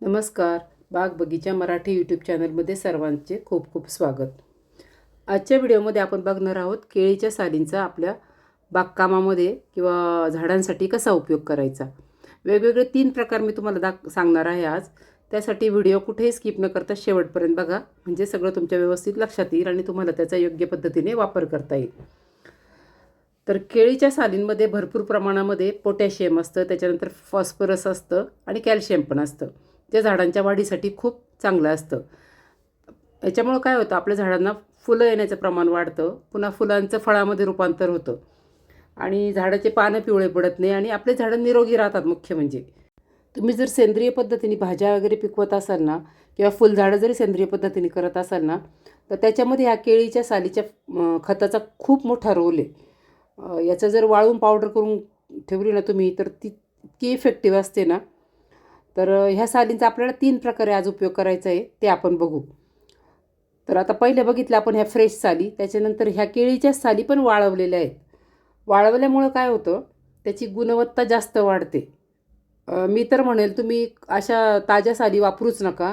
नमस्कार. बाग बगीचा मराठी यूट्यूब चॅनलमध्ये सर्वांचे खूप खूप स्वागत. आजच्या व्हिडिओमध्ये आपण बघणार आहोत केळीच्या सालींचा आपल्या बागकामामध्ये किंवा झाडांसाठी कसा उपयोग करायचा. वेगवेगळे तीन प्रकार मी तुम्हाला दाख सांगणार आहे आज. त्यासाठी व्हिडिओ कुठेही स्किप न करता शेवटपर्यंत बघा. म्हणजे सगळं तुमच्या व्यवस्थित लक्षात येईल आणि तुम्हाला त्याचा योग्य पद्धतीने वापर करता येईल. तर केळीच्या सालींमध्ये भरपूर प्रमाणामध्ये पोटॅशियम असतं त्याच्यानंतर फॉस्फरस असतं आणि कॅल्शियम पण असतं. ते झाडांच्या वाढीसाठी खूप चांगलं असतं. याच्यामुळं काय होतं आपल्या झाडांना फुलं येण्याचं प्रमाण वाढतं पुन्हा फुलांचं फळामध्ये रूपांतर होतं. आणि झाडाचे पानं पिवळे पडत नाही आणि आपले झाडं निरोगी राहतात मुख्य म्हणजे. तुम्ही जर सेंद्रिय पद्धतीने भाज्या वगैरे पिकवत असाल ना किंवा फुलझाडं जरी सेंद्रिय पद्धतीने करत असाल ना तर त्याच्यामध्ये ह्या केळीच्या सालीच्या खताचा खूप मोठा रोल आहे. याचं जर वाळून पावडर करून ठेवली ना तुम्ही तर ती इतकी इफेक्टिव्ह असते ना तर ह्या सालींचा आपल्याला तीन प्रकारे आज उपयोग करायचा आहे ते आपण बघू. तर आता पहिले बघितलं आपण ह्या फ्रेश साली त्याच्यानंतर ह्या केळीच्या साली पण वाळवलेल्या आहेत. वाळवल्यामुळं काय होतं त्याची गुणवत्ता जास्त वाढते. मी तर म्हणेल तुम्ही अशा ताज्या साली वापरूच नका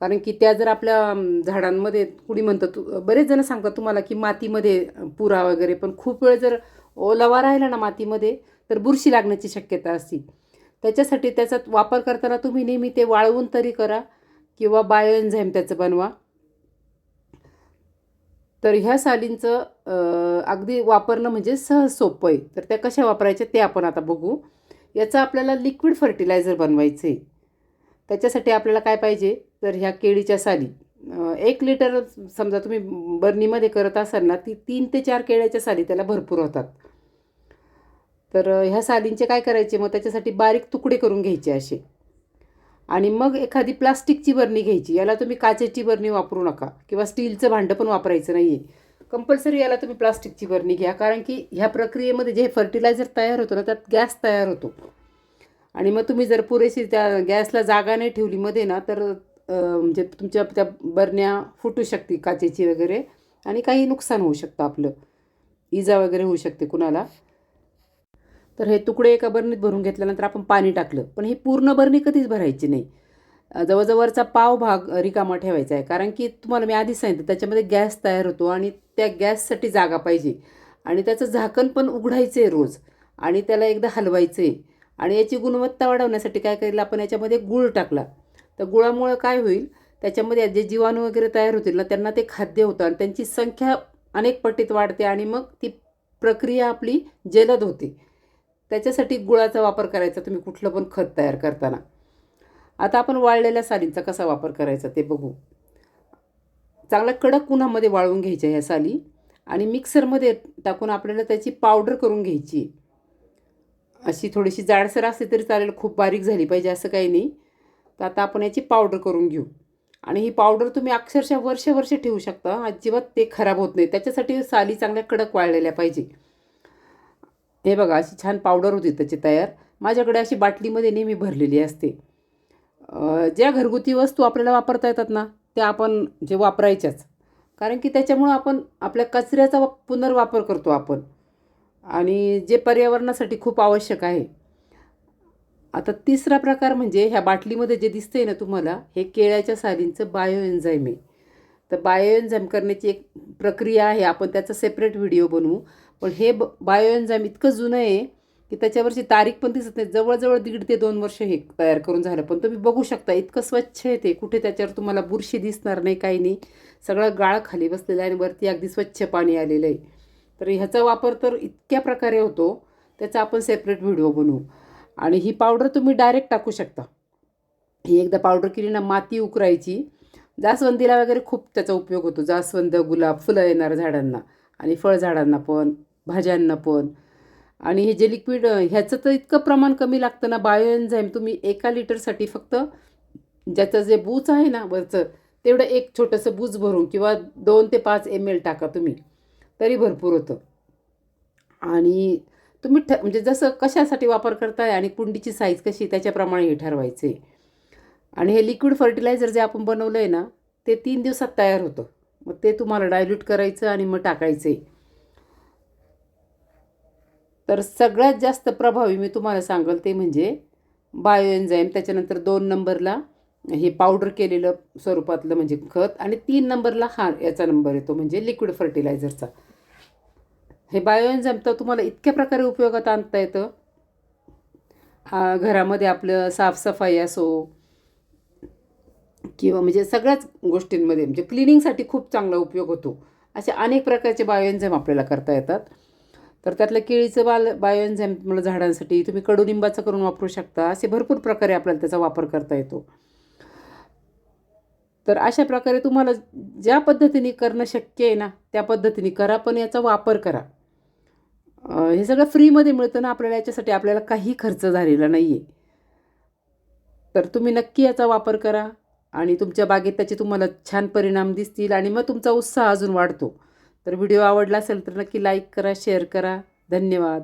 कारण की त्या जर आपल्या झाडांमध्ये कुणी म्हणतं तू बरेच जण सांगतात तुम्हाला की मातीमध्ये पुरा वगैरे पण खूप वेळ जर ओलावा राहिला ना मातीमध्ये तर बुरशी लागण्याची शक्यता असते. त्याच्यासाठी त्याचा वापर करताना तुम्ही नेहमी ते वाळवून तरी करा किंवा बायो एन्झाईम त्याचं बनवा. तर ह्या सालींचं अगदी वापरणं म्हणजे सहज सोपं आहे. तर त्या कशा वापरायच्या ते आपण आता बघू. याचं आपल्याला लिक्विड फर्टिलायझर बनवायचं आहे. त्याच्यासाठी आपल्याला काय पाहिजे? तर ह्या केळीच्या साली. एक लिटर समजा तुम्ही बर्नीमध्ये करत असाल ना ती तीन ते चार केळ्याच्या साली त्याला भरपूर होतात. तर ह्या सालींचे काय करायचे? मग त्याच्यासाठी बारीक तुकडे करून घ्यायचे असे. आणि मग एखादी प्लास्टिकची बरणी घ्यायची. याला तुम्ही काचेची बरणी वापरू नका किंवा स्टीलचं भांडं पण वापरायचं नाही आहे कंपल्सरी याला तुम्ही प्लास्टिकची बरणी घ्या. कारण की ह्या प्रक्रियेमध्ये जे फर्टिलायझर तयार होतं ना त्यात गॅस तयार होतो. आणि मग तुम्ही जर पुरेशी त्या गॅसला जागा नाही ठेवली मध्ये ना तर म्हणजे तुमच्या त्या बरण्या फुटू शकते काचेची वगैरे. आणि काही नुकसान होऊ शकतं आपलं. इजा वगैरे होऊ शकते कुणाला. तर हे तुकडे एका बरणीत भरून घेतल्यानंतर आपण पाणी टाकलं. पण ही पूर्ण बरणी कधीच भरायची नाही. जवळजवळचा पाव भाग रिकामा ठेवायचा आहे. कारण की तुम्हाला मी आधीच सांगितलं त्याच्यामध्ये गॅस तयार होतो आणि त्या गॅससाठी जागा पाहिजे. आणि त्याचं झाकण पण उघडायचं आहे रोज. आणि त्याला एकदा हलवायचं आहे आणि याची गुणवत्ता वाढवण्यासाठी काय करेल आपण याच्यामध्ये गूळ टाकला. तर गुळामुळं काय होईल त्याच्यामध्ये जे जीवाणू वगैरे तयार होतील ना त्यांना ते खाद्य होतं आणि त्यांची संख्या अनेक पटीत वाढते आणि मग ती प्रक्रिया आपली जलद होते. त्याच्यासाठी गुळाचा वापर करायचा तुम्ही कुठलं पण खत तयार करताना. आता आपण वाळलेल्या सालींचा कसा वापर करायचा ते बघू. चांगला कडक उन्हामध्ये वाळवून घ्यायच्या ह्या साली आणि मिक्सरमध्ये टाकून आपल्याला त्याची पावडर करून घ्यायची. अशी थोडीशी जाडसर असली तरी चालेल खूप बारीक झाली पाहिजे असं काही नाही. तर आता आपण याची पावडर करून घेऊ. आणि ही पावडर तुम्ही अक्षरशः वर्ष वर्ष ठेवू शकता अजिबात ते खराब होत नाही. त्याच्यासाठी साली चांगल्या कडक वाळलेल्या पाहिजे. हे बघा अशी छान पावडर होती त्याची तयार. माझ्याकडे अशी बाटलीमध्ये नेहमी भरलेली असते. ज्या घरगुती वस्तू आपल्याला वापरता येतात ना त्या आपण जे वापरायच्याच. कारण की त्याच्यामुळं आपण आपल्या कचऱ्याचा वा- पुनर्वापर करतो आपण. आणि जे पर्यावरणासाठी खूप आवश्यक आहे. आता तिसरा प्रकार म्हणजे ह्या बाटलीमध्ये जे दिसतं आहे ना तुम्हाला हे केळ्याच्या सालींचं बायोएन्झाईम आहे. तर बायोएन्झाईम करण्याची एक प्रक्रिया आहे. आपण त्याचा सेपरेट व्हिडिओ बनवू. पण हे ब बायोएन्झाईम इतकं जुनं आहे की त्याच्यावरची तारीख पण दिसत नाही. जवळजवळ दीड ते दोन वर्ष हे तयार करून झालं. पण तुम्ही बघू शकता इतकं स्वच्छ आहे ते. कुठे त्याच्यावर तुम्हाला बुरशी दिसणार नाही काही नाही. सगळं गाळ खाली बसलेलं आहे आणि वरती अगदी स्वच्छ पाणी आलेलं आहे. तर ह्याचा वापर तर इतक्या प्रकारे होतो. त्याचा आपण सेपरेट व्हिडिओ बनवू. आणि ही पावडर तुम्ही डायरेक्ट टाकू शकता. ही एकदा पावडर केली ना माती उकरायची. जास्वंदीला वगैरे खूप त्याचा उपयोग होतो. जास्वंद गुलाब फुलं येणार झाडांना. आणि फळझाडांना पण. भाज्यांना पण. आणि हे जे लिक्विड ह्याचं तर इतकं प्रमाण कमी लागतं ना बायो एन्झाईम तुम्ही एका लिटरसाठी फक्त ज्याचं जे बूच आहे ना वरचं तेवढं एक छोटंसं बूज भरून किंवा दोन ते पाच एम एल टाका तुम्ही तरी भरपूर होतं. आणि तुम्ही ठ म्हणजे जसं कशासाठी वापर करताय आणि कुंडीची साईज कशी त्याच्याप्रमाणे हे ठरवायचं. आहे आणि हे लिक्विड फर्टिलायझर जे आपण बनवलं आहे ना ते तीन दिवसात तयार होतं. मग ते तुम्हाला डायल्यूट करायचं आणि मग टाकायचं. आहे तर सगळ्यात जास्त प्रभावी मी तुम्हाला सांगेल ते म्हणजे बायो एन्झाईम त्याच्यानंतर दोन नंबरला हे पावडर केलेलं स्वरूपातलं म्हणजे खत आणि तीन नंबरला हा याचा नंबर येतो म्हणजे लिक्विड फर्टिलायझरचा हे बायो एन्झाईम तर तुम्हाला इतक्या प्रकारे उपयोगात आणता येतं. घरामध्ये आपलं साफसफाई असो किंवा म्हणजे सगळ्याच गोष्टींमध्ये म्हणजे क्लिनिंगसाठी खूप चांगला उपयोग होतो. असे अनेक प्रकारचे बायो एन्झाईम आपल्याला करता येतात. तर त्यातलं केळीचं बाल बायोएन्झाईम तुम्हाला झाडांसाठी तुम्ही कडुनिंबाचं करून वापरू शकता असे भरपूर प्रकारे आपल्याला त्याचा वापर करता येतो. तर अशा प्रकारे तुम्हाला ज्या पद्धतीने करणं शक्य आहे ना त्या पद्धतीने करा पण याचा वापर करा. हे सगळं फ्रीमध्ये मिळतं ना आपल्याला याच्यासाठी आपल्याला काही खर्च झालेला नाही आहे तर तुम्ही नक्की याचा वापर करा आणि तुमच्या बागेत त्याचे तुम्हाला छान परिणाम दिसतील आणि मग तुमचा उत्साह अजून वाढतो. तर व्हिडिओ आवडला असेल तर नक्की लाईक करा शेअर करा. धन्यवाद.